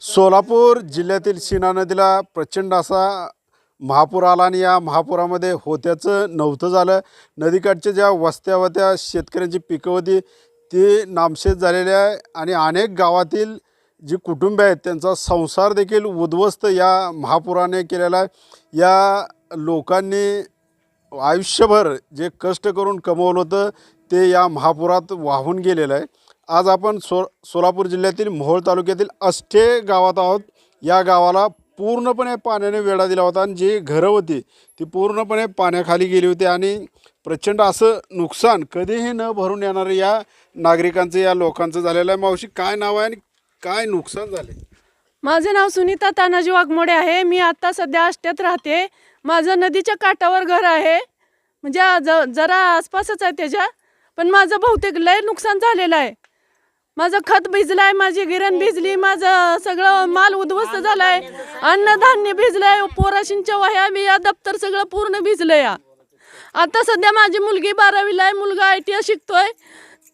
सोलापूर जिल्ह्यातील सीना नदीला प्रचंड असा महापूर आला आणि या महापुरामध्ये होत्याचं नव्हतं झालं. नदीकाठच्या ज्या वस्त्या होत्या शेतकऱ्यांची पिकं होती ती नामशेष झालेली आहे आणि अनेक गावातील जी कुटुंबे आहेत त्यांचा संसार देखील उद्ध्वस्त या महापुराने केलेला आहे. या लोकांनी आयुष्यभर जे कष्ट करून कमवलं होतं ते या महापुरात वाहून गेलेलं आहे. आज आपण सो सोलापूर जिल्ह्यातील मोहोळ तालुक्यातील अष्टे गावात आहोत. या गावाला पूर्णपणे पाण्याने वेढा दिला होता आणि जी घरं होती ती पूर्णपणे पाण्याखाली गेली होती आणि प्रचंड असं नुकसान कधीही न भरून येणारं या नागरिकांचं या लोकांचं झालेलं आहे. मावशी काय नाव आहे आणि काय नुकसान झाले? माझे नाव सुनीता तानाजी वाघमोडे आहे. मी आत्ता सध्या आष्ट्यात राहते. माझं नदीच्या काठावर घर आहे. म्हणजे ज जरा आसपासच आहे त्याच्या. पण माझं बहुतेक लय नुकसान झालेलं आहे. माझं खत भिजलंय माझी गिरण भिजली माझं सगळं माल उद्ध्वस्त झालाय. अन्नधान्य भिजलंय पोराशींच्या वह्या बिया दप्तर सगळं पूर्ण भिजलं या आता सध्या माझी मुलगी बारावीला आहे मुलगा आय टी शिकतोय.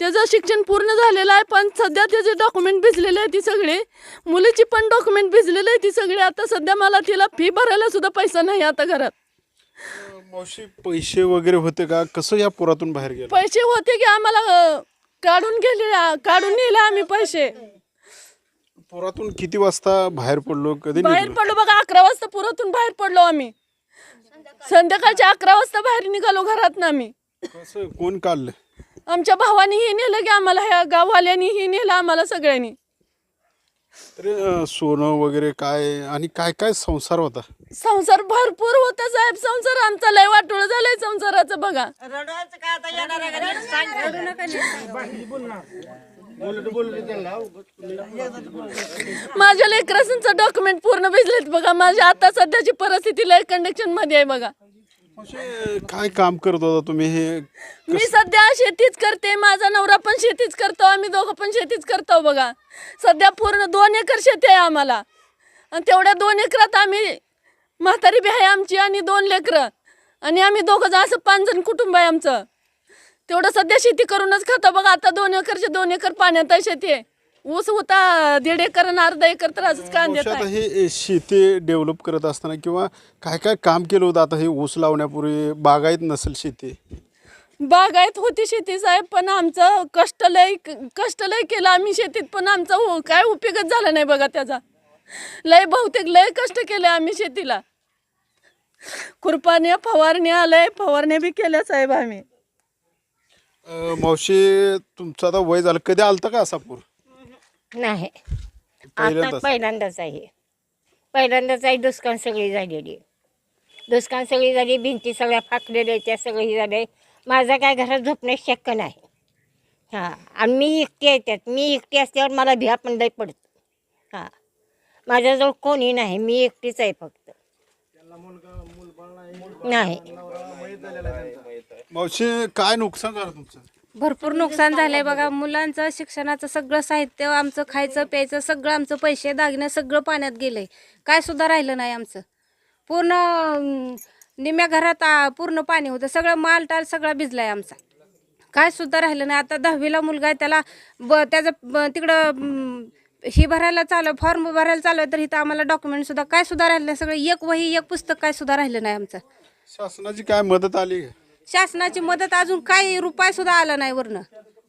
त्याचं शिक्षण पूर्ण झालेलं आहे पण सध्या त्याचे डॉक्युमेंट भिजलेले आहे ती सगळी मुलीची पण डॉक्युमेंट भिजलेले आहे ती सगळी आता सध्या मला तिला फी भरायला सुद्धा पैसा नाही आता घरात. मावशी पैसे वगैरे होते का? कसं या पुरातून बाहेर गेलं? पैसे होते की आम्हाला काढून गेले काढून नेले आम्ही पैसे. पुरातून किती वाजता बाहेर पडलो कधी बाहेर निघलो पडलो बघा अकरा वाजता पुरातून बाहेर पडलो आम्ही. संध्याकाळच्या अकरा वाजता बाहेर निघालो घरात आम्ही. कसं कोण काढलं? आमच्या भावानीही नेलं की आम्हाला ह्या गाववाल्यांनीही नेलं आम्हाला सगळ्यांनी. तरी अं, सोनं वगैरे काय आणि काय काय संसार होता? संसार भरपूर होता साहेब संसार आमचा लय वाटोळ झालाय संसाराचं बघा. रडवायचं काय आता? येणार आहे का नीट सांग. माझ्या लेकरांचं डॉक्युमेंट पूर्ण भिजलेत बघा. माझ्या आता सध्याची परिस्थिती लय कंडिक्शनमध्ये आहे बघा. म्हणजे काय काम करत होता तुम्ही? हे मी सध्या शेतीच करते माझा नवरा पण शेतीच करतो आम्ही दोघं पण शेतीच करतो बघा. सध्या पूर्ण दोन एकर शेती आहे आम्हाला. आणि तेवढ्या दोन एकरात आम्ही म्हातारी बी आहे आमची आणि दोन लेकरं. आणि आम्ही दोघं जण असं पाच जण कुटुंब आहे आमचं. तेवढं सध्या शेती करूनच खातो बघा. आता दोन एकरचे दोन एकर पाण्यात आहे शेती आहे. ऊस होता दीड एकर आणि अर्धा एकर तर असंच कांद्यात हे शेती डेव्हलप करत असताना किंवा काय काय काम केलं होतं? आता हे ऊस लावण्यापूर्वी बागायत नसेल शेती. बागायत होती शेती साहेब पण आमचं कष्ट लय कष्ट लय केलं आम्ही शेतीत. पण आमचा हो- काय उपयोगच झाला नाही बघा त्याचा. लय बहुतेक लय कष्ट केले आम्ही शेतीला. खुरपाण्या फवारण्या लय फवारण्या बी केल्या साहेब आम्ही. अं, मावशी तुमचं आता वय झालं. कधी आलतं का असा पूर नाही आता पहिल्यांदाच? पहिल्यांदाच आहे. पहिल्यांदाच आहे दुष्काळ सगळी झालेली. दुष्काळ सगळी झाली भिंती सगळ्या फाकलेल्या आहेत, त्या सगळी झाले माझं काय घरात झोपणे शक्य नाही. हां आणि मी एकटी आहे त्यात. मी एकटी असल्यावर मला भ्या पण लय पडतं. हां. माझ्याजवळ कोणी नाही मी एकटीच आहे फक्त. नाही. मावशी काय नुकसान झालं तुमचं? भरपूर नुकसान झालंय बघा. मुलांचं शिक्षणाचं सगळं साहित्य आमचं खायचं प्यायचं सगळं आमचं पैसे दागिने सगळं पाण्यात गेलंय. काय सुद्धा राहिलं नाही आमचं. पूर्ण निम्या घरात आ, पूर्ण पाणी होतं. सगळं माल टाल सगळा भिजलाय आमचा. काय सुद्धा राहिलं नाही. आता दहावीला मुलगा आहे त्याला ब त्याचं ब- तिकडं ही भरायला चालू फॉर्म भरायला चालू आहे तर इथं आम्हाला डॉक्युमेंट सुद्धा काय सुद्धा राहिलं नाही सगळं एक वही एक पुस्तक काय सुद्धा राहिलं नाही आमचं. शासनाची काय मदत आली? शासनाची मदत अजून काही रुपये सुद्धा आला नाही वरनं.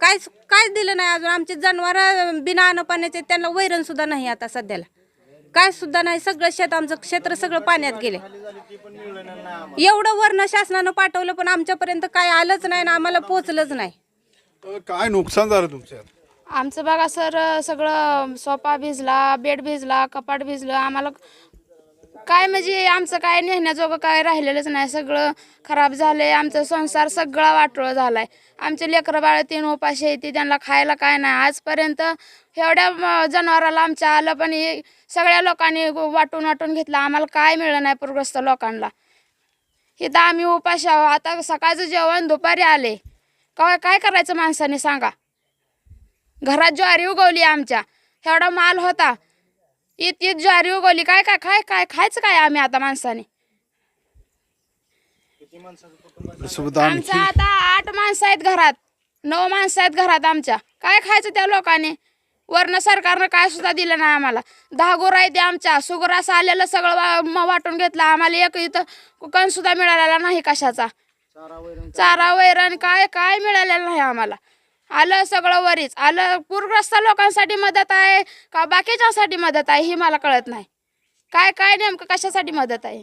काय काय दिलं नाही अजून आमचे जनावर बिना अन्न पाण्याचे त्यांना वैरण सुद्धा नाही आता सध्याला. काय सुद्धा नाही सगळं शेत आमचं क्षेत्र सगळं पाण्यात गेले. एवढं वर्ण शासनानं पाठवलं पण आमच्यापर्यंत काय आलंच नाही ना आम्हाला पोचलंच नाही. काय नुकसान झालं तुमचं आमचं बघा सर सगळं सोफा भिजला बेड भिजला कपाट भिजलं आम्हाला काय म्हणजे आमचं काय नेण्याजोगं काय राहिलेलंच नाही. सगळं खराब झालं आहे आमचा संसार सगळा वाटोळ आहे आमचे लेकरं बाळ तीन उपाशी येते त्यांना खायला काय नाही. आजपर्यंत एवढ्या जनावराला आमच्या आलं पण हे सगळ्या लोकांनी वाटून वाटून घेतलं. आम्हाला काय मिळलं नाही पूरग्रस्त लोकांना. इथं आम्ही उपाशी आहो. आता सकाळचं जेवण दुपारी आले. काय काय करायचं माणसाने सांगा. घरात ज्वारी उगवली आमच्या. एवढा माल होता. इत इत ज्वारी उगवली. काय काय काय काय खायचं काय आम्ही आता माणसाने? सोबत आमचं आणखी आता आठ माणसं आहेत घरात. नऊ माणसं आहेत घरात आमच्या. काय खायचं त्या लोकांनी? वरनं सरकारनं काय सुद्धा दिलं नाही आम्हाला. दहा गोर आहे ते आमच्या. सुगोर असं आलेलं सगळं वा- म- वाटून घेतलं. आम्हाला एक इथं कण सुद्धा मिळालेला नाही कशाचा. चारा वैरण काय काय मिळालेलं नाही आम्हाला. आलं सगळं वरीच. आलं पूरग्रस्त लोकांसाठी मदत आहे का बाकीच्यासाठी मदत आहे ही मला कळत नाही. काय काय नेमकं कशासाठी मदत आहे?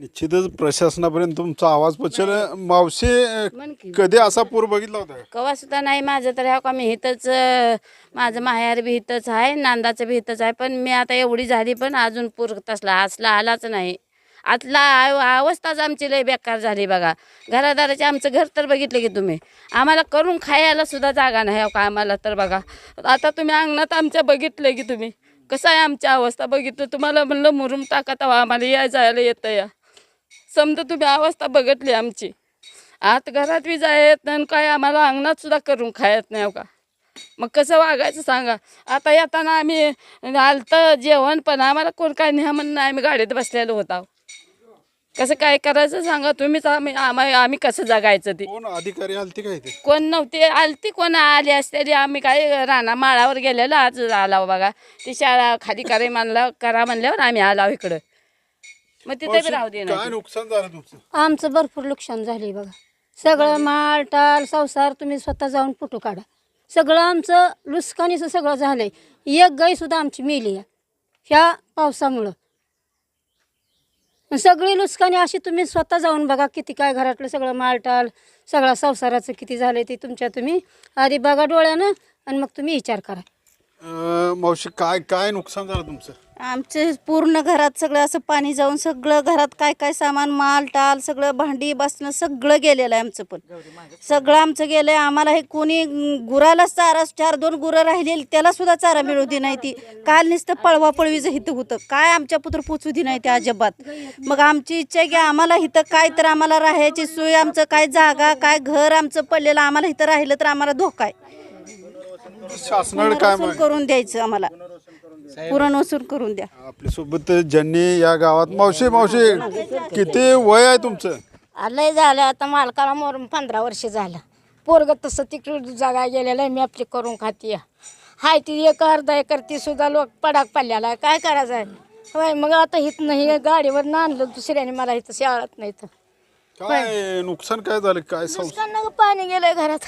निश्चितच प्रशासनापर्यंत तुमचा आवाज पोचेल. मावशी कधी असा पूर बघितला होता? कवा सुद्धा नाही माझं तर ह्या का मी इथंच अं, माझं माहेर बी इथंच आहे नांदाचं बी इथंच आहे पण मी आता एवढी झाली पण अजून पूर तसला असला आलाच नाही. आतला अवस्थाच आमची लय बेकार झाली बघा. घरादाराचे आमचं घर तर बघितलं की तुम्ही. आम्हाला करून खायला सुद्धा जागा नाही हो का आम्हाला तर बघा. आता तुम्ही अंगणात आमच्या बघितलं की तुम्ही. कसं आहे आमची अवस्था बघितलं? तुम्हाला म्हणलं मुरुम टाका तेव्हा आम्हाला या जायला येतं या समजा तुम्ही अवस्था बघितली आमची. आत घरात बी जायत नाही काय आम्हाला अंगणात सुद्धा करून खायत नाही हो का? मग कसं वागायचं सांगा? आता येताना आम्ही आलतं जेवण पण आम्हाला कोण काय नाही म्हणणं आम्ही गाडीत बसलेलो होता. कसं काय करायचं सांगा तुम्हीच आम्ही आम्ही आम्ही कसं जगायचं ते? कोण अधिकारी आलते का इथे? कोण नव्हते आलती कोण आली असते आम्ही काय राणा माळावर गेलेलो आज आलाव बघा. ती शाळा खाली करे म्हणलं करा म्हणल्यावर आम्ही आलाव इकडं. मग तिथे बी राहू दे काय ना नुकसान झालं तुमचं? आमचं भरपूर नुकसान झाले बघा. सगळं माल टाल संसार तुम्ही स्वतः जाऊन फोटो काढा. सगळं आमचं लुस्कानीचं सगळं झालंय. एक गाय सुद्धा आमची मेली आहे. ह्या पावसामुळं. सगळी लुस्कानी अशी तुम्ही स्वतः जाऊन बघा किती काय घरातलं सगळं मालटाल सगळा संसाराचं किती झालंय ते तुमच्या तुम्ही आधी बघा डोळ्यानं आणि मग तुम्ही विचार करा. अं, मावशी काय काय नुकसान झालं तुमचं? आमचे पूर्ण घरात सगळं असं पाणी जाऊन सगळं घरात काय काय सामान माल टाल सगळं भांडी बसणं सगळं गेलेलं आहे आमचं पण. सगळं आमचं गेलं आहे आम्हाला हे कोणी गुरालाच चारा चार दोन गुरं राहिलेली त्याला सुद्धा चारा मिळू दे नाही ती. काल नुसतं पळवा पळवीचं हिथं होतं. काय आमच्या पुत्र पोचू दे नाही ते अजिबात. मग आमची इच्छा आहे की आम्हाला इथं काय तर आम्हाला राहायची सोय आमचं काय जागा काय घर आमचं पडलेलं आम्हाला इथं राहिलं तर आम्हाला धोका आहे. शासनाकडे काय पुनर्वसन मागणी? करून द्यायचं आम्हाला. पुनर्वसन करून द्या. आपल्यासोबत ज्यांनी या गावात मावशी मावशी किती वय आहे तुमचं? लय झालं आता मालकाला मरून पंधरा वर्ष झालं. पोरग तसं तिकडे जागा गेलेलं आहे मी आपली करून खाती हाय ती एक अर्धा एकर ती सुद्धा लोक पडाक पडलेला आहे. काय करायचं आहे? होय मग आता इथनं हे गाडीवर आणलं दुसऱ्याने मला इथं शाळात नाही तर. काय नुकसान काय झालं? काय नुसकान पाणी गेलंय घरात.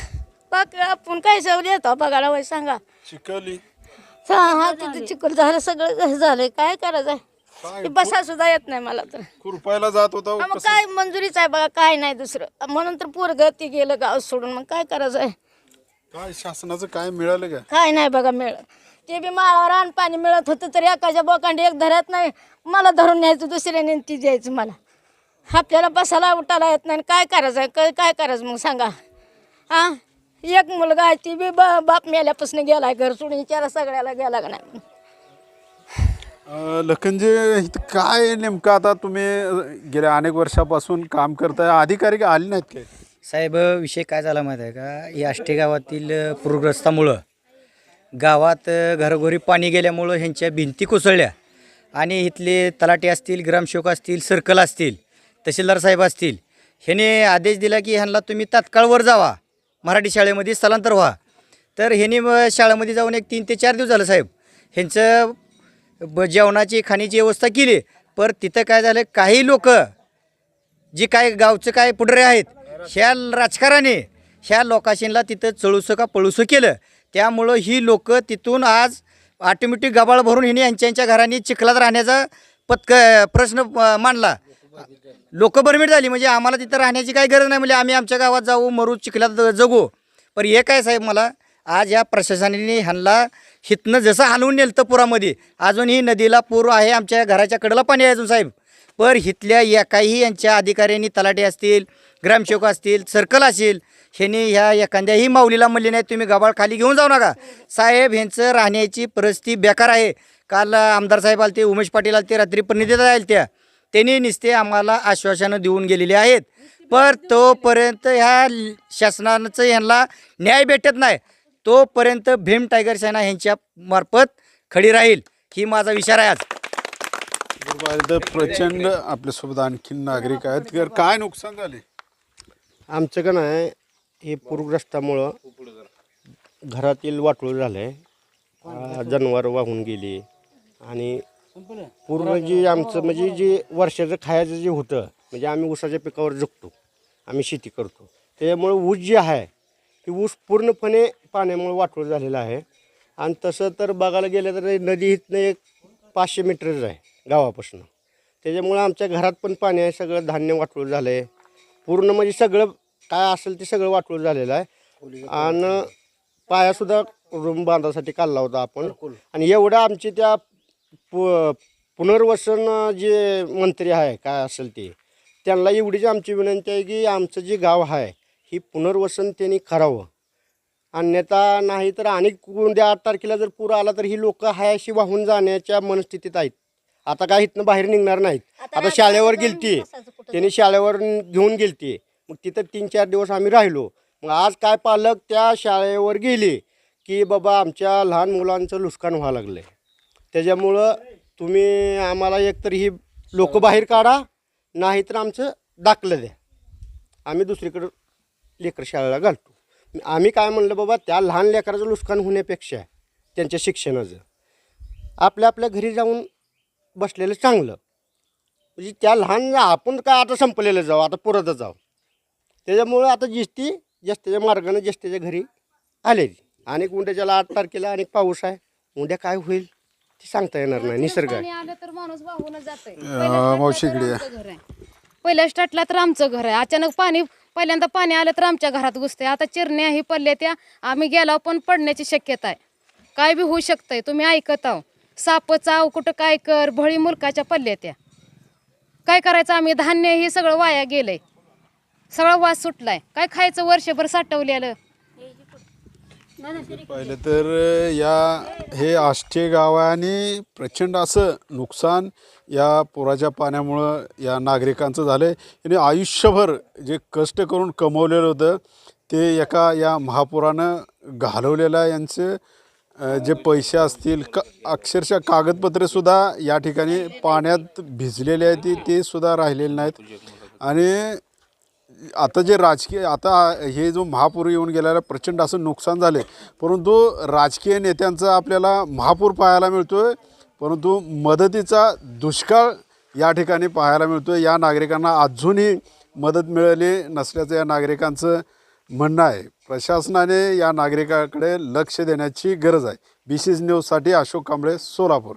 बाकी आपण काय सवय येतो बघायला वय सांगा. चिखली. हा हा तिथे चिकल झालं सगळं झालंय. काय करायचं आहे बसा सुद्धा येत नाही मला तर. खुरपायला जात होता हा, मग कसं? काय मंजुरीच आहे बघा काय नाही दुसरं. म्हणून तर पोरग ती गेलं गाव सोडून मग काय करायचं आहे काय शासनाचं काय मिळालं का काय नाही बघा मिळत ते बी माळावर आण पाणी मिळत होतं तर एकाच्या बोकांडी एक धरत नाही. मला धरून न्यायचं दुसऱ्याने ती द्यायचं मला. आपल्याला बसायला उठायला येत नाही काय करायचं काय काय करायचं मग सांगा? हा? एक मुलगा आहे ती बी बा बाप मेल्यापासून गेलाय घर सोडून विचारा सगळ्याला गेला का नाही? अं, लखनजी इथं काय नेमकं आता तुम्ही अं, गेल्या अनेक वर्षापासून काम करताय अधिकारी का आले नाहीत काय साहेब विषय काय झाला माहीत आहे का? या आष्टे गावातील अ, पूरग्रस्तामुळं गावात अ, घरोघरी पाणी गेल्यामुळं ह्यांच्या भिंती कोसळल्या आणि इथले तलाटे असतील ग्रामसेवक असतील सर्कल असतील तहसीलदार साहेब असतील ह्याने आदेश दिला की ह्यांना तुम्ही तात्काळ वर जावा. मराठी शाळेमध्ये स्थलांतर व्हा. तर ह्यांनी शाळेमध्ये जाऊन एक तीन ते चार दिवस झालं साहेब. ह्यांचं ब जेवणाची खाण्याची व्यवस्था केली. पर तिथं काय झालं काही लोक जे काय गावचं काय पुढरे आहेत ह्या राजकारणाने ह्या लोकाशींना तिथं चळूसं का पळूसं केलं. त्यामुळं ही लोक तिथून आज ऑटोमॅटिक गबाळ भरून हिने यांच्या घरांनी चिखलात राहण्याचा पत्क प्रश्न मांडला. लोक परमिट झाली म्हणजे आम्हाला तिथं राहण्याची काही गरज नाही. म्हणजे आम्ही आमच्या गावात जाऊ मरू चिखलात जगू. पण हे काय साहेब मला आज या प्रशासनाने ह्यांना हितनं जसं हलवून नेलं पुरामध्ये अजूनही नदीला पूर आहे आमच्या घराच्या कडेला पाणी आहे अजून साहेब. पर हिथल्या काही यांच्या अधिकाऱ्यांनी तलाटे असतील ग्रामसेवक असतील सर्कल असेल ह्यांनी ह्या एखाद्याही माऊलीला म्हणले नाही तुम्ही गबाळ खाली घेऊन जाऊ नका. साहेब ह्यांचं राहण्याची परिस्थिती बेकार आहे. काल आमदार साहेब आलते उमेश पाटील आलते रात्री परिणितीत आल्या त्या त्यांनी नुसते आम्हाला आश्वासनं देऊन गेलेले आहेत. पर तोपर्यंत ह्या शासनाचं ह्यांना न्याय भेटत नाही. तोपर्यंत भीम टायगर सेना ह्यांच्या मार्फत खडी राहील ही माझा विचार आहे आज. प्रचंड आपल्यासोबत आणखीन नागरिक आहेत. तर काय नुकसान झाले? आमचं का नाही हे पूरग्रस्तामुळं घरातील वाटोळ झालं आहे जनावरं वाहून गेली आणि पूर्ण जी आमचं म्हणजे जे वर्षाचं खायचं जे होतं म्हणजे आम्ही ऊसाच्या पिकावर जगतो आम्ही शेती करतो. त्याच्यामुळे ऊस जे आहे की ऊस पूर्णपणे पाण्यामुळे वाटोळ झालेला आहे. आणि तसं तर बघायला गेलं तर नदी इथनं एक पाचशे मीटरच आहे गावापासून. त्याच्यामुळं आमच्या घरात पण पाणी आहे सगळं धान्य वाटोळ झालं आहे पूर्ण म्हणजे सगळं काय असेल ते सगळं वाटोळ झालेलं आहे. आणि पायासुद्धा रूम बांधासाठी काढला होता आपण. आणि एवढं आमची त्या पु पुनर्वसन जे मंत्री आहे काय असेल ते त्यांना एवढीच आमची विनंती आहे की आमचं जे गाव आहे ही पुनर्वसन त्यांनी करावं. अन्यथा नाही तर अनेक उद्या आठ तारखेला जर पूर आला तर ही लोक हायाशी वाहून जाण्याच्या मनस्थितीत आहेत. आता काय इथनं बाहेर निघणार नाहीत. आता शाळेवर गेलती. त्यांनी शाळेवर घेऊन गेलती. मग तिथं तीन चार दिवस आम्ही राहिलो. मग आज काय पालक त्या शाळेवर गेले की बाबा आमच्या लहान मुलांचं नुकसान व्हावं लागलं आहे त्याच्यामुळं तुम्ही आम्हाला एकतर ही लोक बाहेर काढा नाहीतर आमचं दाखलं द्या. आम्ही दुसरीकडं लेकर शाळेला घालतो. आम्ही काय म्हणलं बाबा त्या लहान लेकराचं नुकसान होण्यापेक्षा त्यांच्या शिक्षणाचं आपल्या आपल्या घरी जाऊन बसलेलं चांगलं. म्हणजे त्या लहान आपण काय आता संपलेलं जाऊ आता पुरत जाऊ. त्याच्यामुळं आता जिस्ती जस्त्याच्या मार्गाने जस्त्याच्या घरी आलेली. अनेक उंड्याच्याला आठ तारखेला अनेक पाऊस आहे. उद्या काय होईल? ते सांगता येणार नाही निसर्ग आहे. पाणी आलं तर माणूस वाहूनच जातंय. अं, मावशी इकडे या. पहिल्या स्टार्टला तर आमचं घर आहे. अचानक पाणी पहिल्यांदा पाणी आलं तर आमच्या घरात घुसते आता चिरण्या ही पडल्या त्या आम्ही गेलो पण पडण्याची शक्यता आहे. काय बी होऊ शकतंय तुम्ही ऐकत आहो. साप चाव कुठं काय कर भळी मुलकाच्या पडल्या त्या. काय करायचं आम्ही? धान्य हे सगळं वाया गेलंय. सगळा वास सुटलाय. काय खायचं? वर्षभर साठवलेलं. पाहिलं तर या हे आष्टे गाव आहे आणि प्रचंड असं नुकसान या पुराच्या पाण्यामुळं या नागरिकांचं झालं आहे आणि आयुष्यभर जे कष्ट करून कमवलेलं होतं ते एका या महापुरानं घालवलेलं आहे. यांचे जे पैसे असतील क अक्षरशः कागदपत्रेसुद्धा या ठिकाणी पाण्यात भिजलेले आहेत ती ते सुद्धा राहिलेले नाहीत. आणि आता जे राजकीय आता हे जो महापूर येऊन गेलेला प्रचंड असं नुकसान झाले परंतु राजकीय नेत्यांचा आपल्याला महापूर पाहायला मिळतो आहे परंतु मदतीचा दुष्काळ या ठिकाणी पाहायला मिळतो आहे या नागरिकांना अजूनही मदत मिळाली नसल्याचं या नागरिकांचं म्हणणं आहे. प्रशासनाने या नागरिकाकडे लक्ष देण्याची गरज आहे. बी सी न्यूजसाठी अशोक कांबळे सोलापूर.